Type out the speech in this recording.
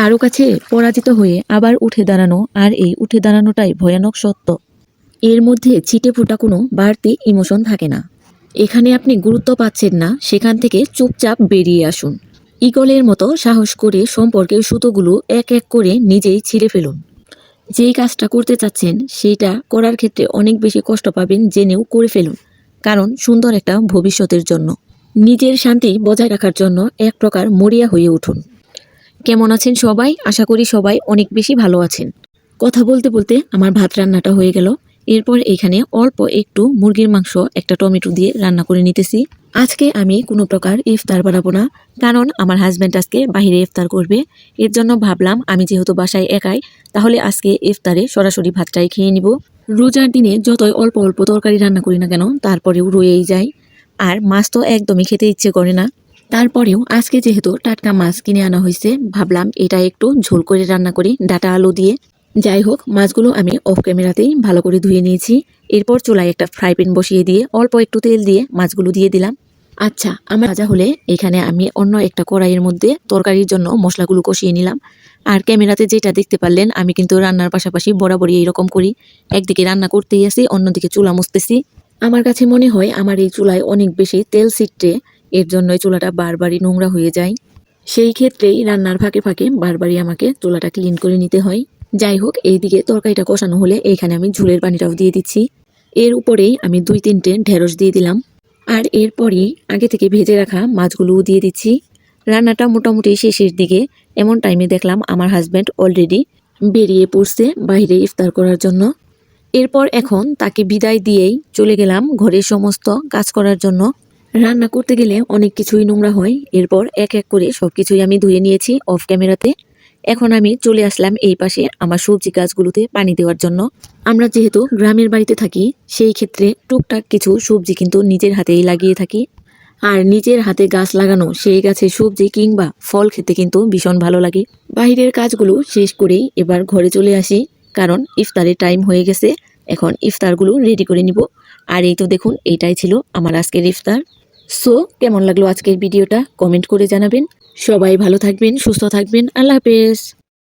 কারও কাছে পরাজিত হয়ে আবার উঠে দাঁড়ানো আর এই উঠে দাঁড়ানোটাই ভয়ানক সত্য। এর মধ্যে ছিটে ফোটা কোনো বাড়তি ইমোশন থাকে না। এখানে আপনি গুরুত্ব পাচ্ছেন না, সেখান থেকে চুপচাপ বেরিয়ে আসুন। ইগলের মতো সাহস করে সম্পর্কের সুতোগুলো এক এক করে নিজেই ছিঁড়ে ফেলুন। যেই কাজটা করতে চাচ্ছেন সেইটা করার ক্ষেত্রে অনেক বেশি কষ্ট পাবেন জেনেও করে ফেলুন, কারণ সুন্দর একটা ভবিষ্যতের জন্য। নিজের শান্তি বজায় রাখার জন্য এক প্রকার মরিয়া হয়ে উঠুন। কেমন আছেন সবাই? আশা করি সবাই অনেক বেশি ভালো আছেন। কথা বলতে বলতে আমার ভাত রান্নাটা হয়ে গেল। এরপর এখানে অল্প একটু মুরগির মাংস, একটা টমেটো দিয়ে রান্না করে নিতেছি। আজকে আমি কোনো প্রকার ইফতার বানাবো না, কারণ আমার হাজব্যান্ড আজকে বাইরে ইফতার করবে। এর জন্য ভাবলাম, আমি যেহেতু বাসায় একাই, তাহলে আজকে ইফতারে সরাসরি ভাতটাই খেয়ে নিব। রোজার দিনে যতই অল্প অল্প তরকারি রান্না করি না কেন, তারপরেও রয়েই যায় আর মাছ তো একদমই খেতে ইচ্ছে করে না। তারপরেও আজকে যেহেতু টাটকা মাছ কিনে আনা হয়েছে, ভাবলাম এটা একটু ঝোল করে রান্না করি, ডাটা আলু দিয়ে। যাই হোক, মাছগুলো আমি অফ ক্যামেরাতেই ভালো করে ধুয়ে নিয়েছি। এরপর চুলায় একটা ফ্রাই প্যান বসিয়ে দিয়ে, অল্প একটু তেল দিয়ে মাছগুলো দিয়ে দিলাম। আচ্ছা আমার ভাজা হলে এখানে আমি অন্য একটা কড়াইয়ের মধ্যে তরকারির জন্য মশলাগুলো কষিয়ে নিলাম। আর ক্যামেরাতে যেটা দেখতে পারলেন, আমি কিন্তু রান্নার পাশাপাশি বরাবরই এইরকম করি। একদিকে রান্না করতেই আসি, অন্যদিকে চুলা মুছতেছি। আমার কাছে মনে হয় আমার এই চুলায় অনেক বেশি তেল ছিটে। এর জন্যই চুলাটা বারবারই নোংরা হয়ে যায়। সেই ক্ষেত্রেই রান্নার ফাঁকে ফাঁকে বারবারই আমাকে চুলাটা ক্লিন করে নিতে হয়। যাই হোক, এইদিকে তরকারিটা কষানো হলে এইখানে আমি ঝুলের পানিটাও দিয়ে দিচ্ছি। এর উপরেই আমি দুই তিনটে ঢেঁড়স দিয়ে দিলাম। আর এরপরই আগে থেকে ভেজে রাখা মাছগুলোও দিয়ে দিচ্ছি। রান্নাটা মোটামুটি শেষের দিকে, এমন টাইমে দেখলাম আমার হাজব্যান্ড অলরেডি বেরিয়ে পড়ছে বাইরে ইফতার করার জন্য। এরপর এখন তাকে বিদায় দিয়েই চলে গেলাম ঘরের সমস্ত কাজ করার জন্য। রান্না করতে গেলে অনেক কিছুই নোংরা হয়। এরপর এক এক করে সব কিছুই আমি ধুয়ে নিয়েছি অফ ক্যামেরাতে এখন আমি চলে আসলাম এই পাশে আমার সবজি গাছগুলোতে পানি দেওয়ার জন্য। আমরা যেহেতু গ্রামের বাড়িতে থাকি, সেই ক্ষেত্রে টুকটাক কিছু সবজি কিন্তু নিজের হাতেই লাগিয়ে থাকি। আর নিজের হাতে গাছ লাগানো, সেই গাছে সবজি কিংবা ফল খেতে কিন্তু ভীষণ ভালো লাগে। বাইরের কাজগুলো শেষ করেই এবার ঘরে চলে আসি, কারণ ইফতারের টাইম হয়ে গেছে। এখন ইফতারগুলো রেডি করে নিব। আর এই তো দেখুন, এইটাই ছিল আমার আজকের ইফতার। সো কেমন লাগল আজকের ভিডিওটা? কমেন্ট করে জানাবেন। সবাই ভালো থাকবেন, সুস্থ থাকবেন। আল্লাহ হাফেজ।